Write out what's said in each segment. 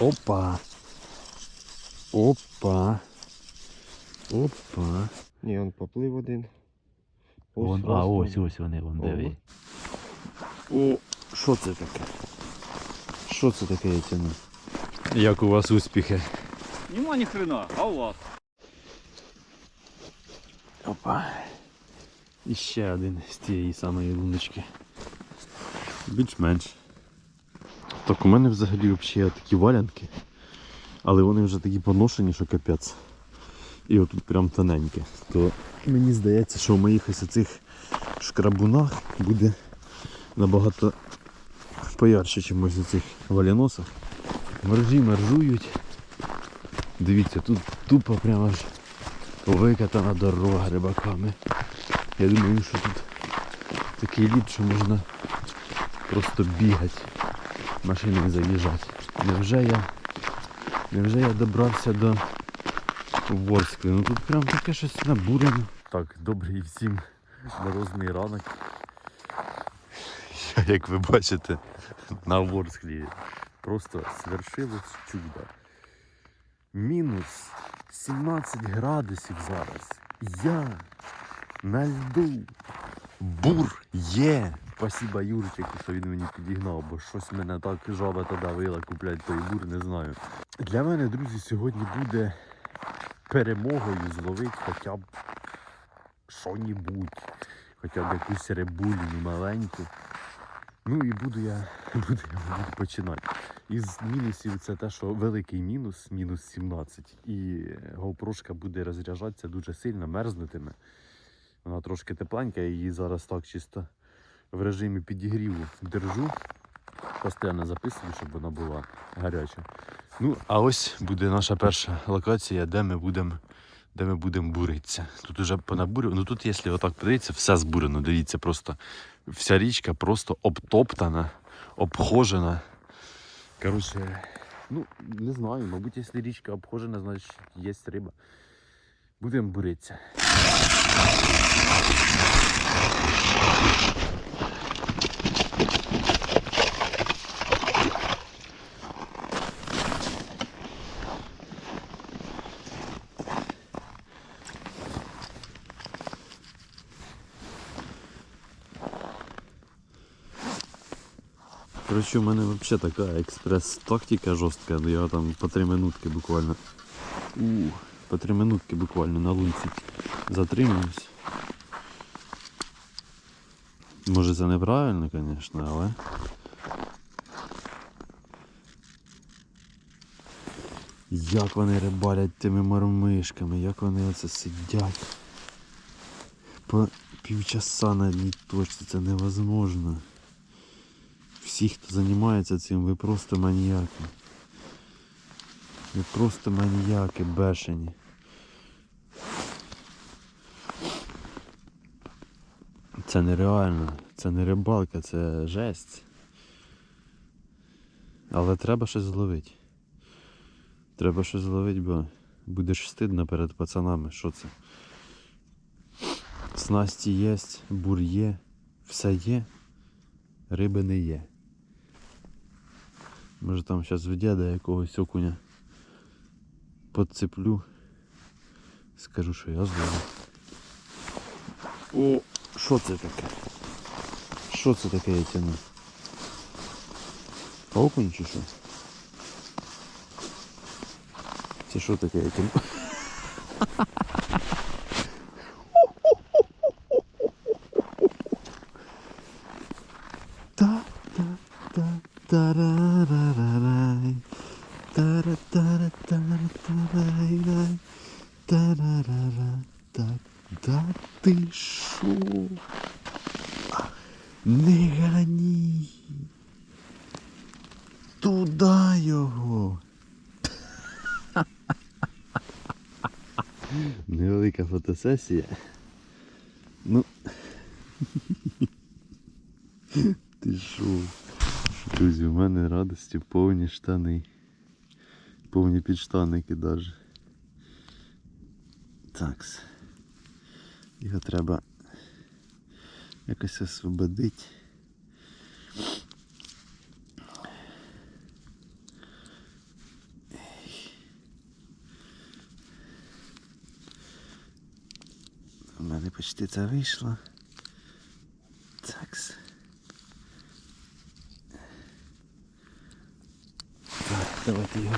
Опа. Опа. Опа. Ні, он поплив один. Вон, а, ось, ось вони, вон диви. О, що це таке? Що це таке я тяну? Як у вас успіхи? Нема ни хрена, а у вас? Опа. І ще один з тієї самої луночки. Більш-менш. Так у мене взагалі взагалі такі валянки. Але вони вже такі поношені, що капець. І отут прям тоненьке. То мені здається, що в моїх ось цих шкрабунах буде набагато поярче, ніж ось у цих валяносах. Мержі мержують. Дивіться, тут тупо прямо ж викатана дорога рибаками. Я думаю, що тут такий лід, що можна просто бігати, машиною заїжджати. Невже я, невже я добрався до Ворскли? Ну тут прям таке щось набурено. Так, добрий всім морозний ранок. Як ви бачите, на Ворсклі просто свершилось чудо. Мінус 17 градусів зараз. Я на льду. Бур є. Спасіба Юрчику, що він мені підігнав, бо щось мене так жаба та давила куплять той бур, не знаю. Для мене, друзі, сьогодні буде перемогою зловити хоча б що-нібудь, хоча б якусь рибулю маленьку. Ну і буду я, буду я мабуть, починати. Із мінусів це те, що великий мінус, мінус 17. І GoPro буде розряджатися дуже сильно, мерзнутиме. Вона трошки тепленька, її зараз так чисто в режимі підігріву держу. Постійно записую, щоб вона була гаряча. Ну, а ось буде наша перша локація, де ми будемо де ми будемо буритися. Тут уже понабурювано. Ну тут, якщо отак подивитися, все збурено. Дивіться, просто вся річка просто обтоптана, обхожена. Коротше, ну, не знаю, мабуть, якщо річка обхожена, значить є риба. Будемо буритися. Короче, у мене взагалі така експрес-тактика жорстка, я там по три минутки буквально. У, по три минутки буквально на лунці затримуюсь. Може це неправильно, звісно, але. Як вони рибалять тими мормишками, як вони оце сидять. По півчаса на одній точці це невозможно. Всі, хто займається цим, ви просто маніяки. Ви просто маніяки бешені. Це нереально, це не рибалка, це жесть. Але треба щось зловити. Треба щось зловити, бо будеш стидно перед пацанами. Що це? Снасті є, бур є, все є, риби не є. Може там зараз в дяда якогось окуня подцеплю. Скажу, що я зловив. О, що це таке? Що це таке я тяну? Окунь чи що? Це що таке тяну? Та ти шо? Не гані. Туда його. Невелика фотосесія. Ну. Ти шо? Друзі, у мене радості повні штани повні підштанники даже. Так. Його треба якось освободити. У мене почти це вийшло.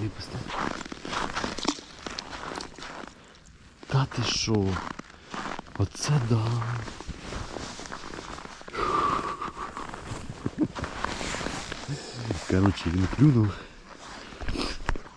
Випустимо. Та ти що? Оце да. Коротше, він клюнув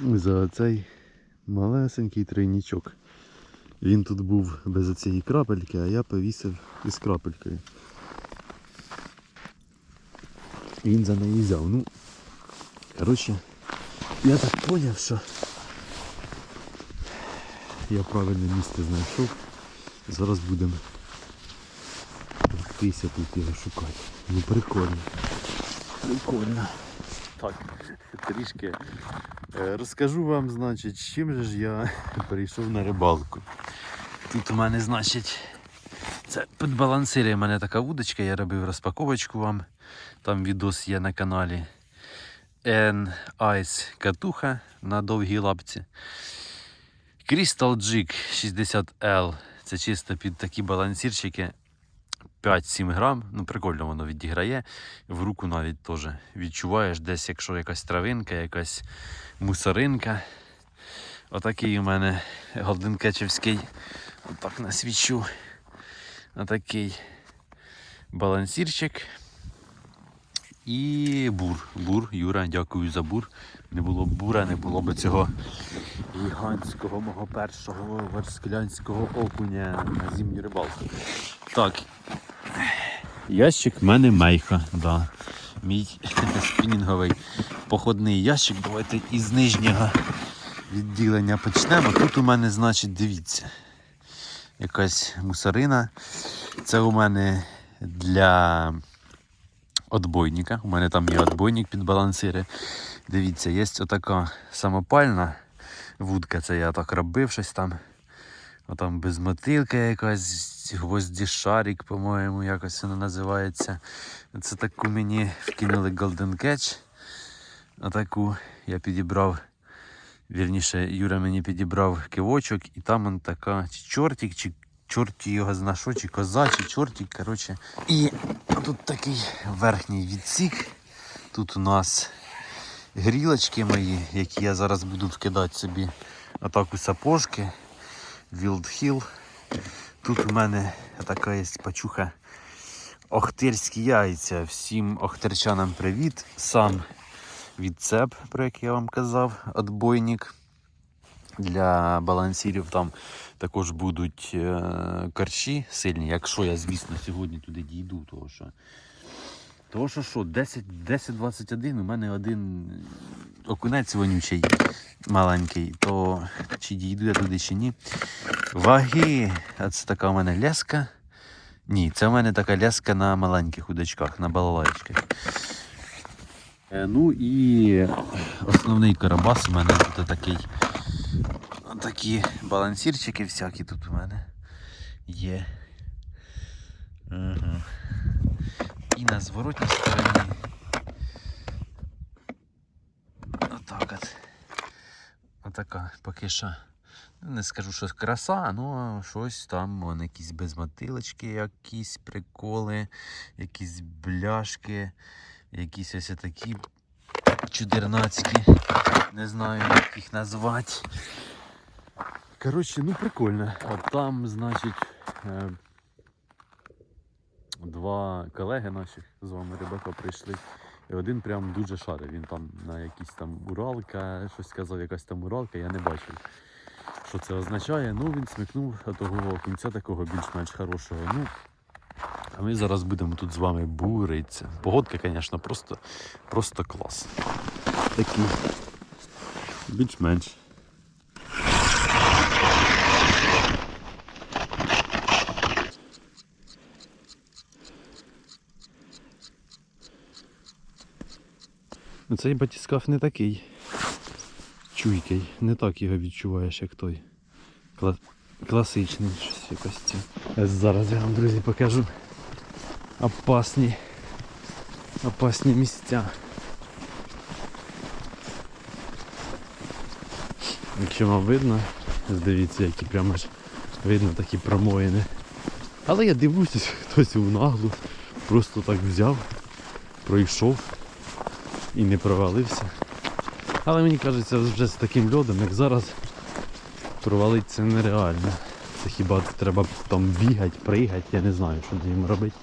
за цей малесенький тройнічок. Він тут був без цієї крапельки, а я повісив із крапелькою. Він за неї взяв. Ну, коротше, я так зрозумів, що я правильне місце знайшов. Зараз будемо йтися тут його шукати. Ну прикольно. Прикольно. Так, трішки е, розкажу вам, значить, з чим же ж я перейшов на рибалку. Тут у мене, значить, це підбалансирує мене така вудочка, я робив розпаковочку вам. Там відос є на каналі. N Ice катуха на довгій лапці. Crystal Jig 60L. Це чисто під такі балансірчики. 5-7 грам. Ну, прикольно воно відіграє. В руку навіть теж відчуваєш десь, якщо якась травинка, якась мусоринка. Отакий у мене голденкечевський. Отак насвічу. Отакий балансірчик. І бур. Бур. Юра, дякую за бур. Не було б бура, не було б цього гігантського мого першого варсклянського окуня на зимню рибалку. Так. Ящик в мене мейха, да. Мій спінінговий походний ящик. Давайте із нижнього відділення почнемо. Тут у мене, значить, дивіться, якась мусорина. Це у мене для отбойника. У мене там є отбойник під балансири. Дивіться, є отака самопальна вудка. Це я так робив щось там. Отам безмотилка якась, гвоздішарик, по-моєму, якось вона називається. Це таку мені вкинули Golden Catch. Отаку я підібрав. Вірніше, Юра мені підібрав кивочок, і там он така чи чортик, чи чорті його зна чи коза, чи чортик. Коротше. І тут такий верхній відсік. Тут у нас грілочки мої, які я зараз буду вкидати собі атаку сапожки. Wild Hill. Тут у мене така є пачуха Охтирські яйця. Всім охтерчанам привіт. Сам відцеп, про який я вам казав, отбойник. Для балансірів там також будуть е, корчі сильні, якщо я, звісно, сьогодні туди дійду, того що. Того що що, 10-21, у мене один окунець вонючий маленький, то чи дійду я туди, чи ні. Ваги, а це така у мене ляска. Ні, це у мене така ляска на маленьких удочках, на балалайчках. Е, Ну і основний карабас у мене тут такий. Такі балансірчики всякі тут у мене є. Угу. І на зворотній стороні. Отак от. Отака що. Ну, Не скажу, що краса, ну щось там, вон, якісь безмотилочки, якісь приколи, якісь бляшки, якісь ось такі чудернацькі. Не знаю, як їх назвати. Коротше, ну прикольно. А там, значить, е, два колеги наших з вами рибака прийшли. І один прям дуже шарив. Він там на якісь там Уралка, щось сказав, якась там Уралка, я не бачив. Що це означає? Ну, він смикнув того кінця такого більш-менш хорошого. Ну, а ми зараз будемо тут з вами буритися. Погодка, звісно, просто, просто клас. Такий більш-менш. Ну, Цей батіскаф не такий чуйкий, не так його відчуваєш, як той. Кла... Класичний щось якось це. Зараз я вам, друзі, покажу опасні, опасні місця. Якщо вам видно, дивіться, які прямо ж видно такі промоїни Але я дивлюся, хтось в наглу, просто так взяв, пройшов і не провалився. Але мені кажеться, вже з таким льодом, як зараз, провалитися нереально. Це хіба треба там бігати, пригати, я не знаю, що з ним робити.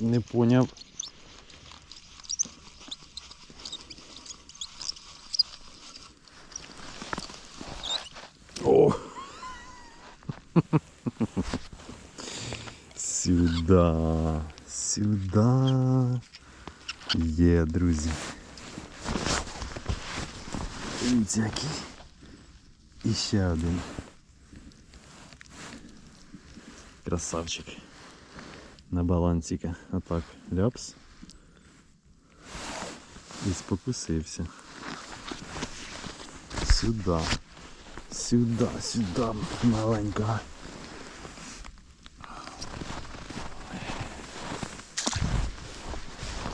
Не поняв. О! Сюда, сюда. Є, друзі. Дивіться. І ще один. Красавчик на балансика. Отак ляпс. І спокусився. Сюди. Сюди, сюди, маленького.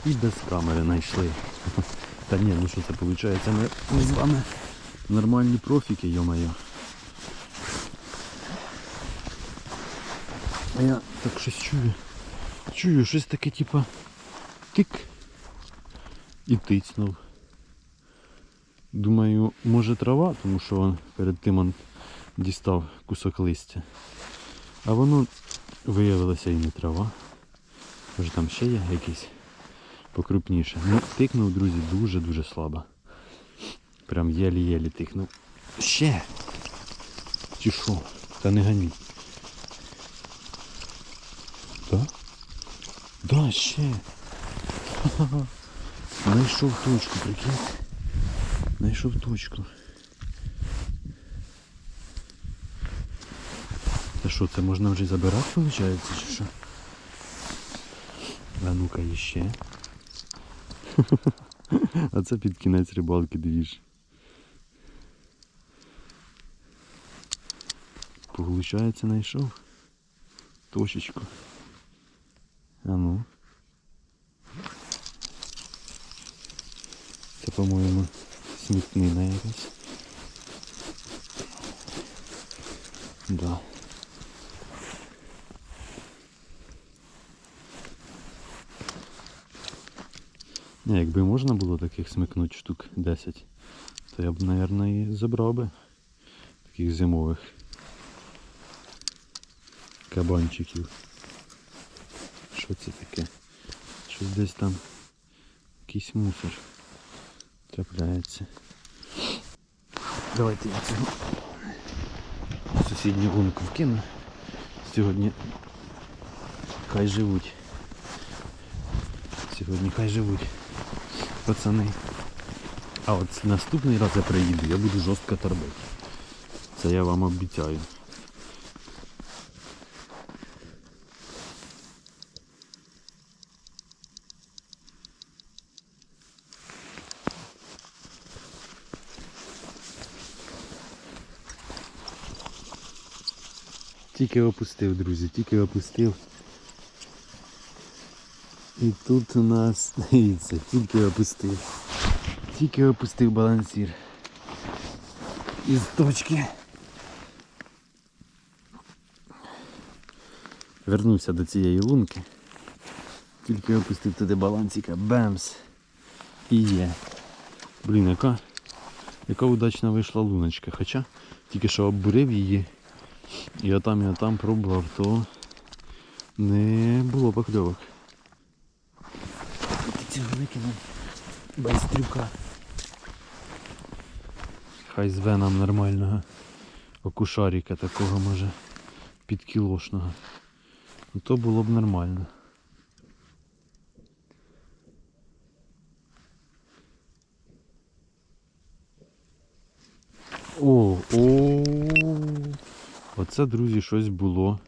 І без камери знайшли. Та ні, ну що це виходить? Ми, ми з вами нормальні профіки, йо-моє. А я так щось чую. Чую, щось таке, типа тик і тицнув. Думаю, може трава, тому що он перед тим он дістав кусок листя. А воно виявилося і не трава. Може там ще є якийсь покрупніше. Ну, тикнув, друзі, дуже-дуже слабо. Прям єлі-єлі тикнув. Ще! Чи? Та не ганіть. Да? Да, ще. Знайшов точку, прикинь. Знайшов точку. Та що, це можна вже забирати, виходить, чи що? А ну-ка іще. А це під кінець рибалки двіж. Получається, знайшов точечку. А ну. Це, по-моєму, смітнина якась. Да. Не, якби можна було таких смикнути штук 10, то я б, мабуть, і забрав би таких зимових кабанчиків. Що це таке? Щось десь там якийсь мусор трапляється. Давайте я цього сусідню лунку вкину. Сьогодні хай живуть. Сьогодні хай живуть пацани. А от наступний раз я приїду, я буду жорстко торбити. Це я вам обіцяю. Тільки опустив, друзі, тільки опустив. І тут у нас, дивіться, тільки опустив. Тільки опустив балансір. Із точки. Вернувся до цієї лунки. Тільки опустив туди балансика. Бемс. І є. Блін, яка, яка удачна вийшла луночка. Хоча тільки що обурив її. І отам, і отам пробував, то не було покльовок. Цього викинув без трюка. Хай зве нам нормального окушаріка такого може підкілошного. Ну то було б нормально. О, о, Оце, друзі, щось було.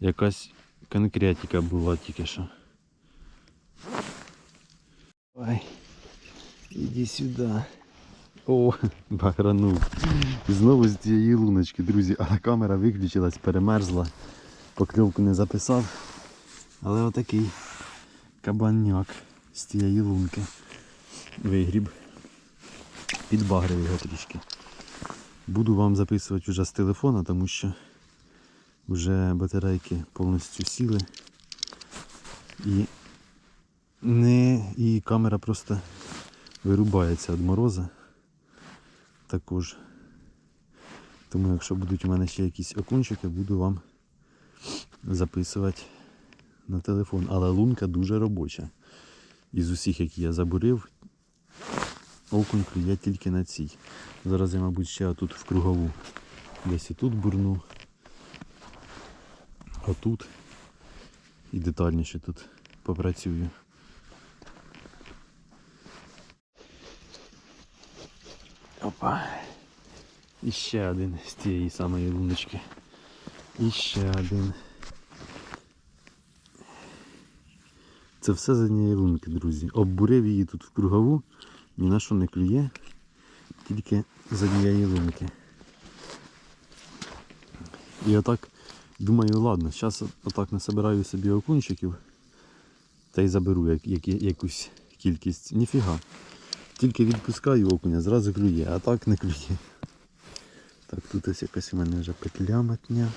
Якась конкретика була тільки що. Ой, іди сюди. О, багранув. Знову з цієї луночки, друзі, але камера виключилась, перемерзла. Покльовку не записав. Але отакий кабанняк з цієї лунки. Вигріб. Підбагрив його трішки. Буду вам записувати вже з телефона, тому що вже батарейки повністю сіли. І, не, і камера просто вирубається від мороза. Також. Тому якщо будуть у мене ще якісь окунчики, буду вам записувати на телефон. Але лунка дуже робоча. Із усіх, які я забурив, окунь клює тільки на цій. Зараз я, мабуть, ще тут в кругову. Десь і тут бурну. А тут. І детальніше тут попрацюю. Опа. І ще один з тієї самої луночки. І ще один. Це все з однієї лунки, друзі. Оббурив її тут в кругову, ні на що не клює, тільки з однієї лунки. І отак думаю, ладно, зараз отак насобираю собі окунчиків та й заберу як, як, якусь кількість. Ніфіга. Тільки відпускаю окуня, зразу клює, а так не клює. Так, тут ось якась у мене вже петля матня.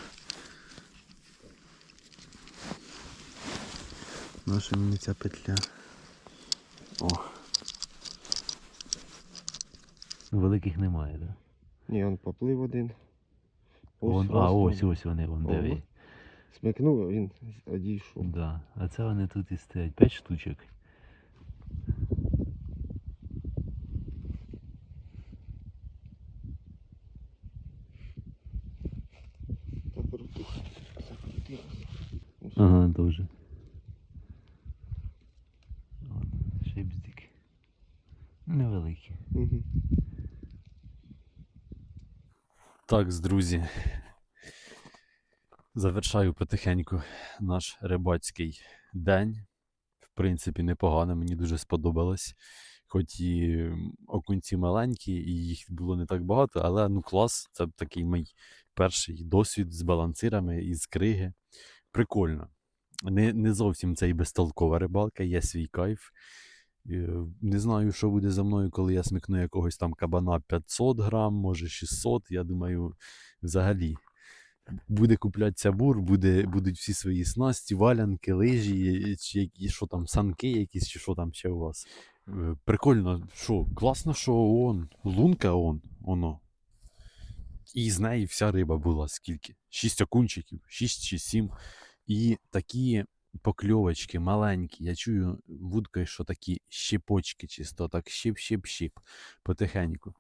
Наша мені ця петля. О. Великих немає, так? Да? Ні, он поплив один. Вон, раз а, ось, ось вони, вон Ого. Смикнув, він одійшов. Да. А це вони тут і стоять. П'ять штучок. Ага, дуже. Шипздик. Невеликий. Угу. Так, друзі. Завершаю потихеньку наш рибацький день. В принципі, непогано, мені дуже сподобалось. Хоч і окунці маленькі, і їх було не так багато, але ну клас, це такий мій перший досвід з балансирами і з криги. Прикольно. Не, не зовсім це і безтолкова рибалка, є свій кайф. Е, Не знаю, що буде за мною, коли я смикну якогось там кабана 500 грам, може 600. Я думаю, взагалі буде куплятися бур, буде, будуть всі свої снасті, валянки, лижі, чи які, що там, санки якісь, чи що там ще у вас. Е, Прикольно, що, класно, що он, лунка он, воно. І з неї вся риба була скільки? Шість окунчиків, шість чи сім. І такі покльовочки маленькі. Я чую вудкою, що такі щепочки чисто, так щіп-щіп-щіп потихеньку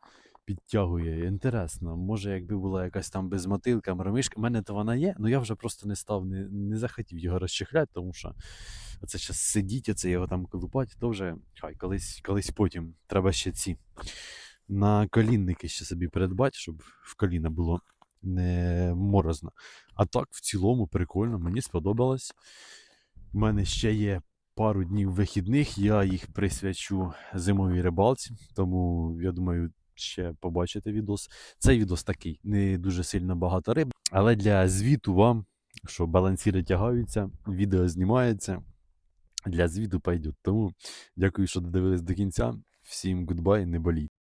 підтягує. Інтересно, може, якби була якась там безмотилка, мромишка. У мене то вона є, але я вже просто не став, не, не захотів його розчехляти, тому що це зараз сидіть, оце його там колупати, то вже хай колись, колись потім. Треба ще ці на колінники ще собі придбати, щоб в коліна було не морозно. А так, в цілому, прикольно, мені сподобалось. У мене ще є пару днів вихідних, я їх присвячу зимовій рибалці, тому я думаю, ще побачите відос. Цей відос такий, не дуже сильно багато риб, але для звіту вам, що балансіри тягаються, відео знімається. Для звіту пойдет. Тому дякую, що додивились до кінця. Всім гудбай, не боліть.